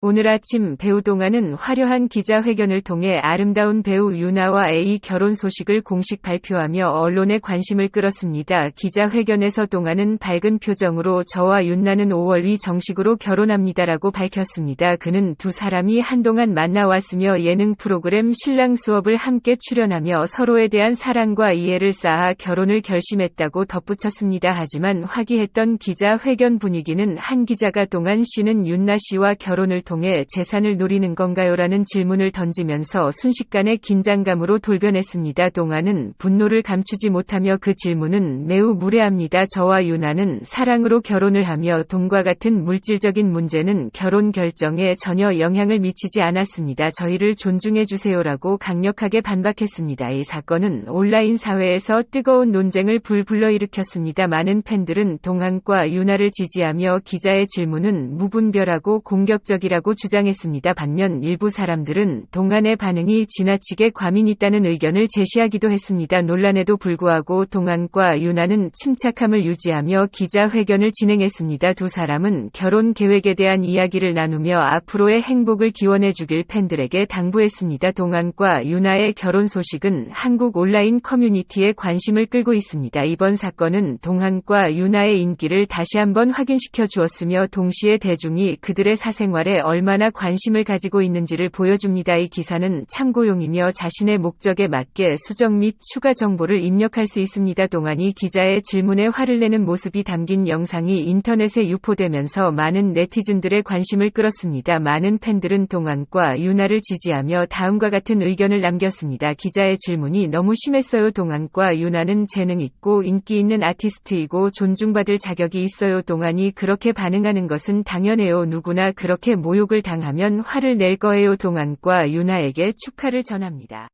오늘 아침 배우 동아는 화려한 기자회견을 통해 아름다운 배우 유나와 A 결혼 소식을 공식 발표하며 언론의 관심을 끌었습니다. 기자회견에서 동아는 밝은 표정으로 저와 윤나는 5월 2 정식으로 결혼합니다라고 밝혔습니다. 그는 두 사람이 한동안 만나왔으며 예능 프로그램 신랑 수업을 함께 출연하며 서로에 대한 사랑과 이해를 쌓아 결혼을 결심했다고 덧붙였습니다. 하지만 화기했던 기자회견 분위기는 한 기자가 동안 씨는 윤나 씨와 결혼을 통해 재산을 노리는 건가요라는 질문을 던지면서 순식간에 긴장감으로 돌변했습니다. 동아는 분노를 감추지 못하며 그 질문은 매우 무례합니다. 저와 유나는 사랑으로 결혼을 하며 돈과 같은 물질적인 문제는 결혼 결정에 전혀 영향을 미치지 않았습니다. 저희를 존중해 주세요라고 강력하게 반박했습니다. 이 사건은 온라인 사회에서 뜨거운 논쟁을 불불러 일으켰습니다. 많은 팬들은 동안과 유나를 지지하며 기자의 질문은 무분별하고 공격적이라고 주장했습니다. 반면 일부 사람들은 동안의 반응이 지나치게 과민 있다는 의견을 제시하기도 했습니다. 논란에도 불구하고 동안과 유나는 침착함을 유지하며 기자회견을 진행했습니다. 두 사람은 결혼 계획에 대한 이야기를 나누며 앞으로의 행복을 기원해 주길 팬들에게 당부했습니다. 동안과 유나의 결혼 소식은 한국 온라인 커뮤니티에 관심을 끌고 있습니다. 이번 사건은 동안과 유나의 인기를 다시 한번 확인시켜 주었으며 동시에 대중이 그들의 사생활에 얼마나 관심을 가지고 있는지를 보여줍니다. 이 기사는 참고용이며 자신의 목적에 맞게 수정 및 추가 정보를 입력할 수 있습니다. 동안이 기자의 질문에 화를 내는 모습이 담긴 영상이 인터넷에 유포되면서 많은 네티즌들의 관심을 끌었습니다. 많은 팬들은 동안과 유나를 지지하며 다음과 같은 의견을 남겼습니다. 기자의 질문이 너무 심했어요. 동안과 유나는 재능 있고 인기 있는 아티스트이고 존중받을 자격이 있어요. 동안이 그렇게 반응하는 것은 당연해요. 누구나 그렇게 모욕을 당하면 화를 낼 거예요. 동안과 유나에게 축하를 전합니다.